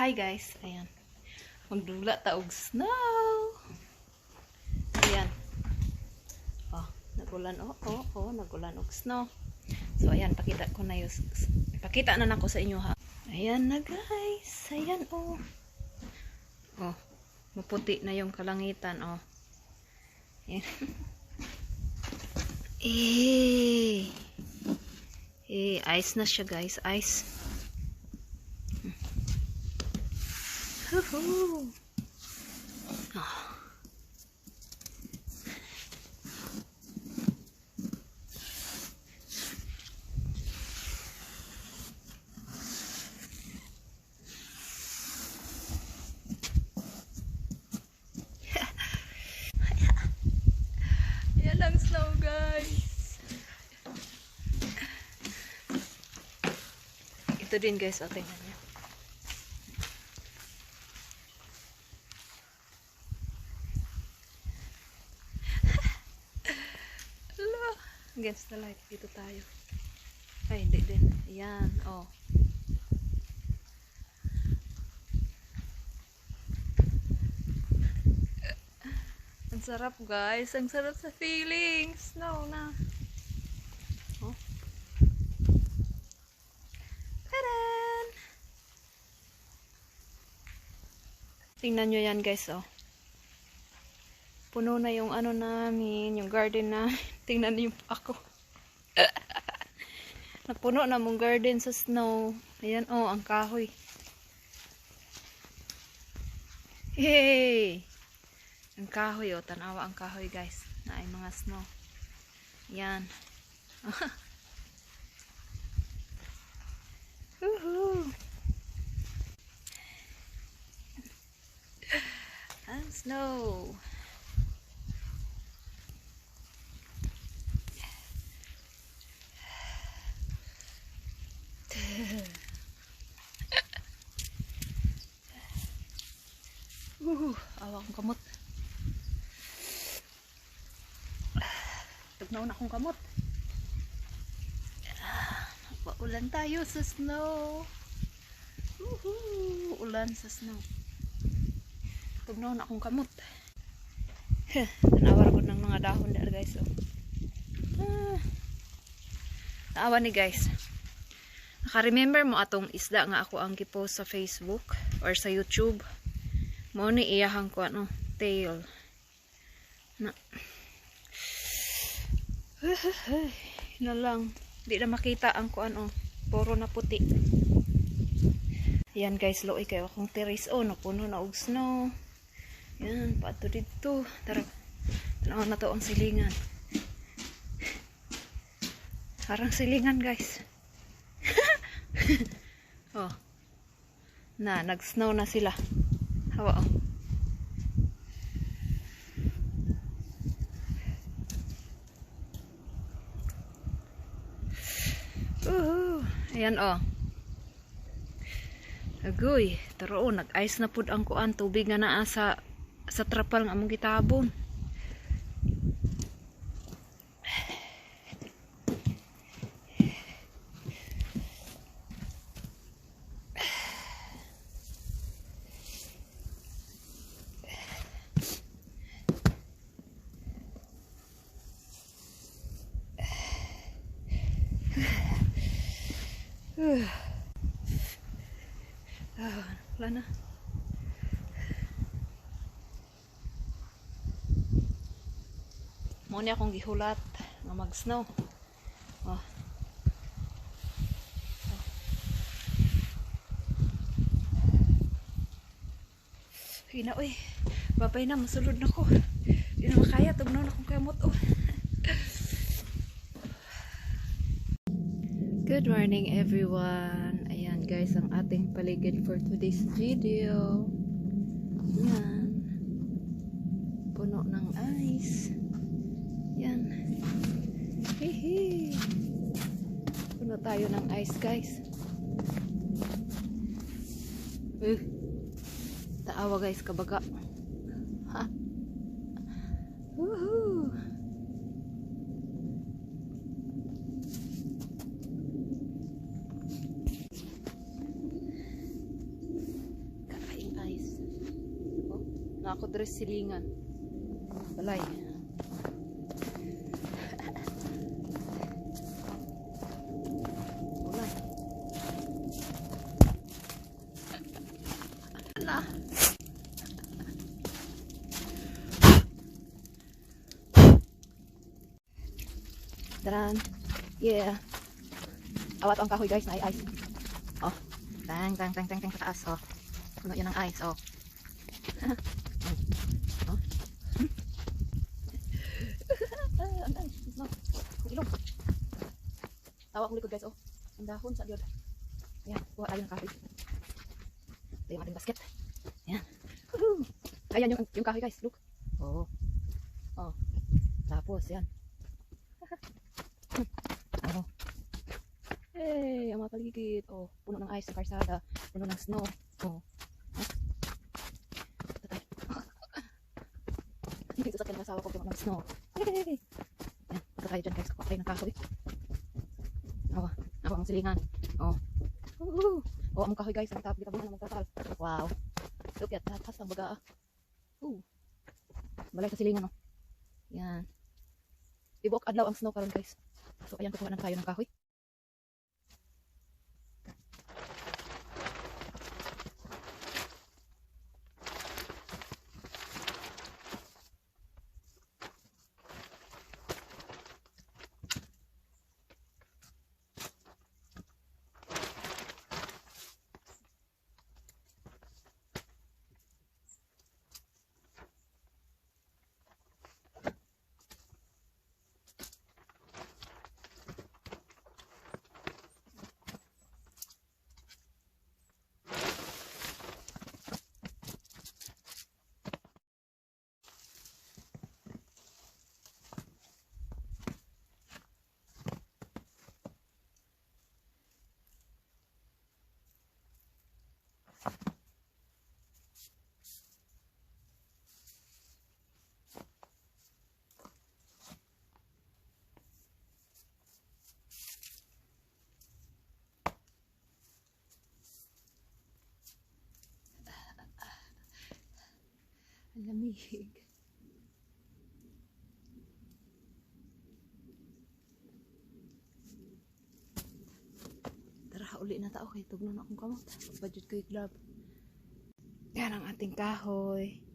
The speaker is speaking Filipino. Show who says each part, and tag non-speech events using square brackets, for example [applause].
Speaker 1: Hi guys, ayan. Magdula ta og snow. Ayan. Oh, nagulan oh, oh, oh, nagulan og snow. So ayan, pakita ko na yung pakita na nako sa inyo ha. Ayan na guys. Ayan oh. Oh, maputi na yung kalangitan oh. Ayan. [laughs] eh. Eh, ice na siya guys, ice. [laughs] Lang snow guys. Ito din guys, o Against the light. Dito tayo. Ay, hindi din. Ayan. Oh. Ang sarap guys. Ang sarap sa feelings. No, na. Oh. Taran! Tingnan nyo yan guys, oh. Puno na yung ano namin, yung garden na. [laughs] Tingnan niyo ako. [laughs] Napuno na mong garden sa snow. Ayan, oh, ang kahoy. Yay! Ang kahoy, oh. Tanawa ang kahoy, guys. Na ay mga snow. Yan. [laughs] Woohoo! Ang snow. Uh, awa akong kamot. Tugnaw na akong kamot. Paulan tayo sa snow. Woohoo! Ulan sa snow. Tugnaw na akong kamot. Tanawar ko ng mga dahon dahil guys. Oh. Ah. Naawa ni guys. Naka-remember mo atong isda nga ako ang gipost sa Facebook or sa YouTube. Mo ni iyahang ko ano, tail. Na. [sighs] na lang. Di na makita ang kuan oh. Puro na puti. Yan guys, loy kayo akong terrace oh, napuno na og snow. Yan, pato dito. Tara. Tanaw na to ang silingan. Parang silingan guys. [laughs] oh. Na, nag-snow na sila. Hawa oh. Uhu. Ayan oh. Agoy, taro oh, nag-ice na pud ang kuan tubig nga naa sa sa trapal nga among gitabon. Ah, wala na. Mo ni akong gihulat nga mag-snow. Oh. Hina, uy. Babay na, masulod na ko. Di na makaya, tugnaw na akong kamot. Oh. Good morning everyone. Ayan guys, ang ating paligid for today's video. Ayan. Puno ng ice. Ayan. Hihi. Puno tayo ng ice guys. Uh. Taawa guys, kabaga. Ha. Woohoo. Ako dress silingan. Balay. Balay. Ala. Daran. Yeah. Awat ang kahoy guys na ice. Oh. Tang tang tang tang tang sa taas oh. Puno yan ng ice oh. [laughs] Ah, ang ice. No. Ang ilong. Tawa akong likod guys oh. Ang dahon sa liod. Ayan, kuha tayo ng kahoy. Ito yung ating basket. Ayan. Woohoo! Ayan yung, yung kahoy guys. Look. Oh. Oh. Tapos, yan. [laughs] Oh. Hey, ang mga paligid. Oh, puno ng ice ng karsada. Puno ng snow. Oh. [laughs] Hindi sasakyan ng asawa ko puno ng snow. Hey! Yan, punta tayo dyan guys. Kuha ng kahoy. Oh, ako ang silingan. Oh. Woohoo! Oh, ang kahoy guys. Ang tapos kita na magtatal. Wow. Look at that. Tas ng baga. ah. Ooh. Balay sa silingan oh. Yan. Ibok adlaw ang snow karon guys. So ayan kukuha na tayo ng kahoy. Lamig. Tara, uli na tao kay tugno na akong kamot. Budget ko yung glove. Yan ang ating kahoy.